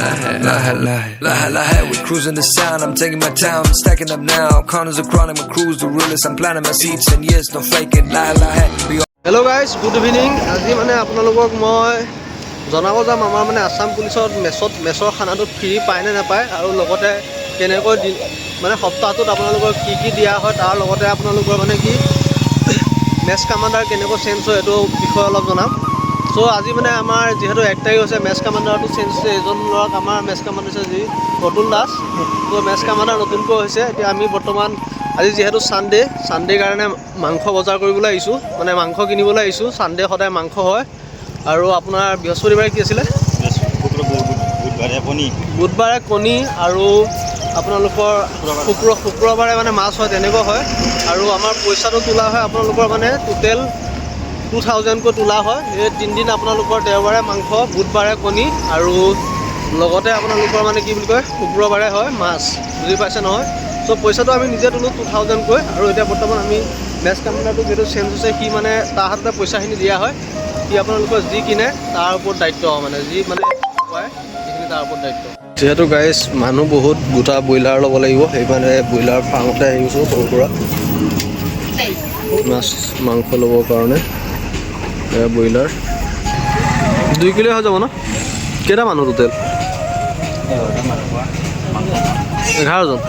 Lahe, lahe, lahe, lahe, we cruising the sound. I'm taking my time, I'm stacking up now. Corners are chronic, my cruise the realest. I'm planting my seeds, and yes, no faking. Lahe, we hello' guys good evening আজি মানে আপোনালোকক মই জনাব যাম আমাৰ মানে আছাম পুলিচত মেচত মেচৰ খানাটো ফ্ৰী পায় নে নাপায় আৰু লগতে কেনেকৈ দি মানে সপ্তাহটোত আপোনালোকৰ কি কি দিয়া হয় তাৰ লগতে আপোনালোকৰ মানে কি মেচ কামাণ্ডাৰ কেনেকৈ চেঞ্জ হয় এইটো বিষয়ে অলপ জনাম চ' আজি মানে আমাৰ যিহেতু এক তাৰিখ হৈছে মেচ কামাণ্ডাৰটো চেঞ্জ হৈছে এজন ল'ৰাক আমাৰ মেচ কামাণ্ডাৰ হৈছে যি নতুন দাস। ত' মেচ কামাণ্ডাৰ নতুনকৈ হৈছে। এতিয়া আমি বৰ্তমান আজি যিহেতু ছানডে' ছানডে কাৰণে মাংস বজাৰ কৰিবলৈ আহিছোঁ মানে মাংস কিনিবলৈ আহিছোঁ। ছানডে সদায় মাংস হয়। আৰু আপোনাৰ বৃহস্পতিবাৰে কি আছিলে? বুধবাৰে কণী। আৰু আপোনালোকৰ শুক্ৰ শুক্ৰবাৰে মানে মাছ হয় তেনেকুৱা হয়। আৰু আমাৰ পইচাটো তোলা হয় আপোনালোকৰ মানে টোটেল টু থাউজেণ্ডকৈ তোলা হয়। এই তিনিদিন আপোনালোকৰ দেওবাৰে মাংস বুধবাৰে কণী আৰু লগতে আপোনালোকৰ মানে কি বুলি কয় শুক্ৰবাৰে হয় মাছ। বুজি পাইছে নহয়? চ' পইচাটো আমি নিজে তোলোঁ টু থাউজেণ্ডকৈ আৰু এতিয়া বৰ্তমান আমি মেচ কামাণ্ডাৰটো যিহেতু চেঞ্জ হৈছে সি মানে তাৰ হাততে পইচাখিনি দিয়া হয়। সি আপোনালোকৰ যি কিনে তাৰ ওপৰত দায়িত্ব মানে যি মানে সেইখিনি তাৰ ওপৰত দায়িত্ব। যিহেতু গাইজ মানুহ বহুত গোটা ব্ৰইলাৰ ল'ব লাগিব সেইকাৰণে ব্ৰইলাৰ ফাৰ্মতে আহিছোঁ সৰুৰ পৰা। মাছ মাংস ল'বৰ কাৰণে। ব্ৰইলাৰ। দুই কিলো হৈ যাব ন? কেইটা মানুহ টোটেল এঘাৰজন।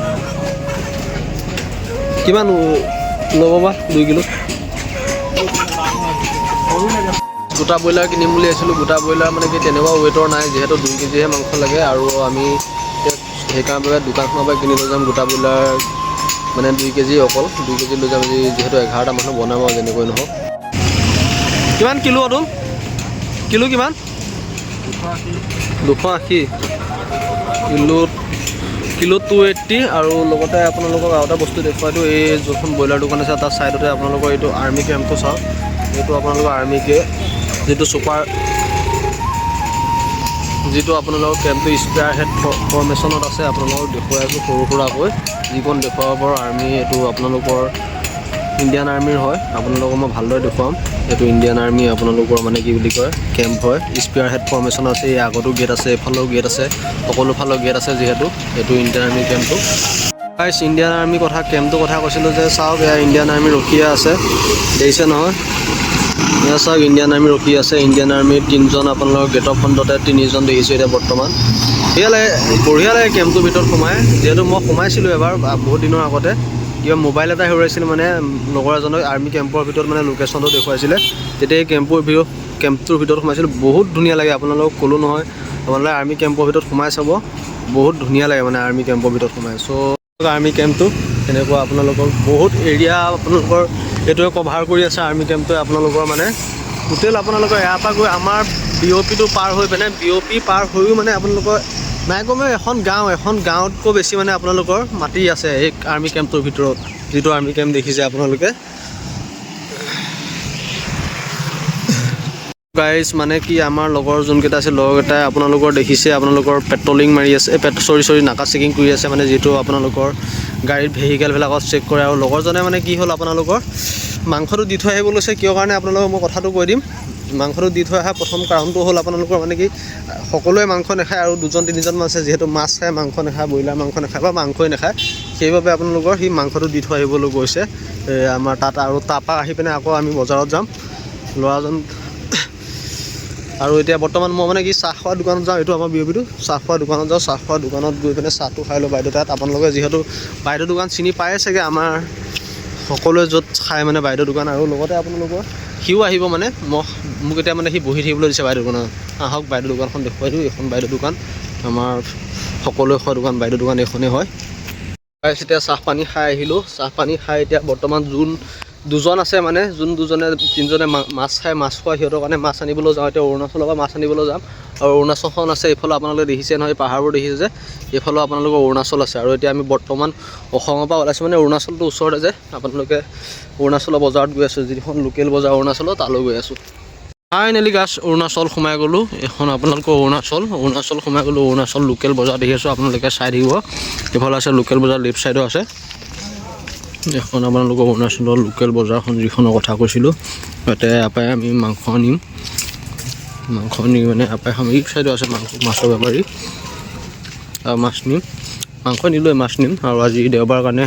কিমান ল'ব বা দুই কিলো? গোটা ব্ৰইলাৰ কিনিম বুলি আহিছিলোঁ গোটা ব্ৰইলাৰ মানে কি তেনেকুৱা ৱেইটৰ নাই যিহেতু দুই কেজিহে মাংস লাগে। আৰু আমি সেইকাৰণে দোকানখনৰ পৰা কিনি লৈ যাম গোটা ব্ৰইলাৰ। মানে দুই কেজি অকল। দুই কেজি লৈ যাম যিহেতু এঘাৰটা মানুহ বনাম আৰু যেনেকৈ নহওক। কিমান কিলো অতুল কিলো কিমান? দুশ আশী। কিলোত কিলোত টু এইট্টি আৰু লগতে আপোনালোকক আৰু এটা বস্তু দেখুৱাই দিওঁ এই যোনখন ব্ৰইলাৰ দোকান আছে তাৰ ছাইডতে আপোনালোকৰ এইটো আৰ্মি কেম্পটো চাওক। এইটো আপোনালোকৰ আৰ্মিকে যিটো ছুপাৰ যিটো আপোনালোকৰ কেম্পটো স্পেয়াৰ হেড ফৰ্মেশ্যনত আছে আপোনালোকক দেখুৱাই আছোঁ সৰু সুৰাকৈ। যিখন দেখুৱাব পাৰোঁ আৰ্মি এইটো আপোনালোকৰ ইণ্ডিয়ান আৰ্মিৰ হয়। আপোনালোকক মই ভালদৰে দেখুৱাম। এইটো ইণ্ডিয়ান আৰ্মি আপোনালোকৰ মানে কি বুলি কয় কেম্প হয়। স্পেয়াৰ হেড ফৰ্মেশ্যন আছে এই আগতো গেট আছে এইফালেও গেট আছে সকলো ফালৰ গেট আছে যিহেতু এইটো ইণ্ডিয়ান আৰ্মি কেম্পটো গাইছ ইণ্ডিয়ান আৰ্মি কথা কেম্পটোৰ কথা কৈছিলোঁ যে চাওক এয়া ইণ্ডিয়ান আৰ্মি ৰখিয়ে আছে। দেখিছে নহয়? এয়া চাওক ইণ্ডিয়ান আৰ্মি ৰখি আছে। ইণ্ডিয়ান আৰ্মিৰ তিনিজন আপোনালোকৰ গেটৰ ফ্ৰণ্টতে তিনিজন দেখিছোঁ এতিয়া বৰ্তমান। বঢ়িয়া লাগে বঢ়িয়া লাগে কেম্পটোৰ ভিতৰত সোমাই। যিহেতু মই সোমাইছিলোঁ এবাৰ বহুত দিনৰ আগতে। কিবা মোবাইল এটা হেৰুৱাইছিল মানে লগৰ এজনক আৰ্মি কেম্পৰ ভিতৰত মানে লোকেশ্যনটো দেখুৱাইছিলে। তেতিয়া এই কেম্পৰ ভিতৰত কেম্পটোৰ ভিতৰত সোমাইছিলোঁ। বহুত ধুনীয়া লাগে আপোনালোকক ক'লোঁ নহয়। আপোনালোকে আৰ্মি কেম্পৰ ভিতৰত সোমাই চাব। বহুত ধুনীয়া লাগে মানে আৰ্মি কেম্পৰ ভিতৰত সোমাই। চ' আৰ্মি কেম্পটো তেনেকুৱা আপোনালোকৰ বহুত এৰিয়া আপোনালোকৰ এইটোৱে কভাৰ কৰি আছে আৰ্মি কেম্পটোৱে আপোনালোকৰ মানে। টোটেল আপোনালোকৰ ইয়াৰ পৰা গৈ আমাৰ বি অ' পিটো পাৰ হৈ পিনে বি অ' পি পাৰ হৈও মানে আপোনালোকৰ নাই কমেও এখন গাঁও এখন গাঁৱতকৈ বেছি মানে আপোনালোকৰ মাটি আছে এই আৰ্মি কেম্পটোৰ ভিতৰত। যিটো আৰ্মি কেম্প দেখিছে আপোনালোকে। গাইজ মানে কি আমাৰ লগৰ যোনকেইটা আছে লগৰকেইটাই আপোনালোকৰ দেখিছে আপোনালোকৰ পেট্ৰলিং মাৰি আছে চৰি চৰি নাকা চেকিং কৰি আছে মানে যিটো আপোনালোকৰ গাড়ীত ভেহিকেলবিলাকত চেক কৰে। আৰু লগৰজনে মানে কি হ'ল আপোনালোকৰ মাংসটো দি থৈ আহিব লৈছে কিয় কাৰণে আপোনালোকক মই কথাটো কৈ দিম। মাংসটো দি থৈ অহা প্ৰথম কাৰণটো হ'ল আপোনালোকৰ মানে কি সকলোৱে মাংস নাখায় আৰু দুজন তিনিজনমান আছে যিহেতু মাছ খায় মাংস নাখায় ব্ৰইলাৰ মাংস নাখায় বা মাংসই নাখায়। সেইবাবে আপোনালোকৰ সি মাংসটো দি থৈ আহিবলৈ গৈছে। আমাৰ তাত আৰু তাৰপৰা আহি পিনে আকৌ আমি বজাৰত যাম। ল'ৰাজন আৰু এতিয়া বৰ্তমান মই মানে কি চাহ খোৱা দোকানত যাওঁ এইটো আমাৰ বিয়পিটো। চাহ খোৱা দোকানত যাওঁ চাহ খোৱা দোকানত গৈ পিনে চাহটো খাই লওঁ। বাইদেউ তাত আপোনালোকে যিহেতু বাইদেউ দোকান চিনি পায়ে চাগে আমাৰ সকলোৱে য'ত খায় মানে বাইদেউ দোকান আৰু লগতে আপোনালোকৰ সিও আহিব মানে। মই মোক এতিয়া মানে সি বহি থাকিবলৈ দিছে বাইদেউ দোকানত। আহক বাইদেউ দোকানখন দেখুৱাই দিওঁ এইখন বাইদেউ দোকান। আমাৰ সকলোৱে খোৱা দোকান বাইদেউ দোকান এইখনেই হয়। এতিয়া চাহ পানী খাই আহিলোঁ। চাহ পানী খাই এতিয়া বৰ্তমান যোন দুজন আছে মানে যোন দুজনে তিনিজনে মাছ খাই মাছ খোৱা সিহঁতৰ কাৰণে মাছ আনিবলৈ যাওঁ। এতিয়া অৰুণাচলৰ পৰা মাছ আনিবলৈ যাম। আৰু অৰুণাচলখন আছে এইফালে আপোনালোকে দেখিছে নহয় পাহাৰবোৰ দেখিছে যে এইফালেও আপোনালোকৰ অৰুণাচল আছে। আৰু এতিয়া আমি বৰ্তমান অসমৰ পৰা ওলাইছোঁ মানে অৰুণাচলটো ওচৰতে যে আপোনালোকে অৰুণাচলৰ বজাৰত গৈ আছোঁ। যিখন লোকেল বজাৰ অৰুণাচলৰ তালৈ গৈ আছোঁ। ফাইনেলি গাছ অৰুণাচল সোমাই গ'লোঁ। এখন আপোনালোকৰ অৰুণাচল অৰুণাচল সোমাই গ'লোঁ, অৰুণাচল লোকেল বজাৰ দেখি আছোঁ, আপোনালোকে চাই থাকিব। এইফালে আছে লোকেল বজাৰ লেফ্ট ছাইডো আছে। এখন আপোনালোকৰ অৰুণাচলৰ লোকেল বজাৰখন যিখনৰ কথা কৈছিলোঁ, তাতে ইয়াৰপৰাই আমি মাংস আনিম। মাংস আনি মানে ইয়াৰপৰাই খাম এই ছাইডো আছে মাংস, মাছৰ বেপাৰী। মাছ নিম। মাংস নিলোৱে, মাছ নিম। আৰু আজি দেওবাৰ কাৰণে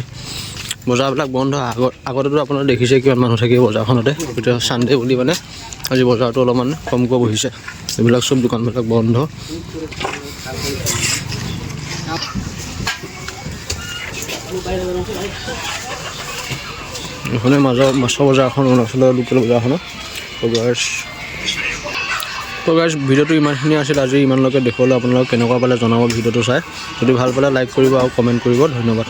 বজাৰবিলাক বন্ধ। আগত আগতেতো আপোনাৰ দেখিছে কিমান মানুহ থাকে বজাৰখনতে। এতিয়া ছানডে বুলি মানে। আজি বজাৰটো অলপমান কমকৈ বহিছে। এইবিলাক চব দোকানবিলাক বন্ধ। এইখনে মাজৰ মাছৰ বজাৰখন, অৰুণাচলৰ লোকেল বজাৰখনত গাইছ তো গাইছ ভিডিঅ'টো ইমানখিনি আছিল, আজি ইমানলৈকে দেখুৱালোঁ। আপোনালোকক কেনেকুৱা পালে জনাব ভিডিঅ'টো চাই। যদি ভালো পালে লাইক কৰিব আৰু কমেণ্ট কৰিব। ধন্যবাদ।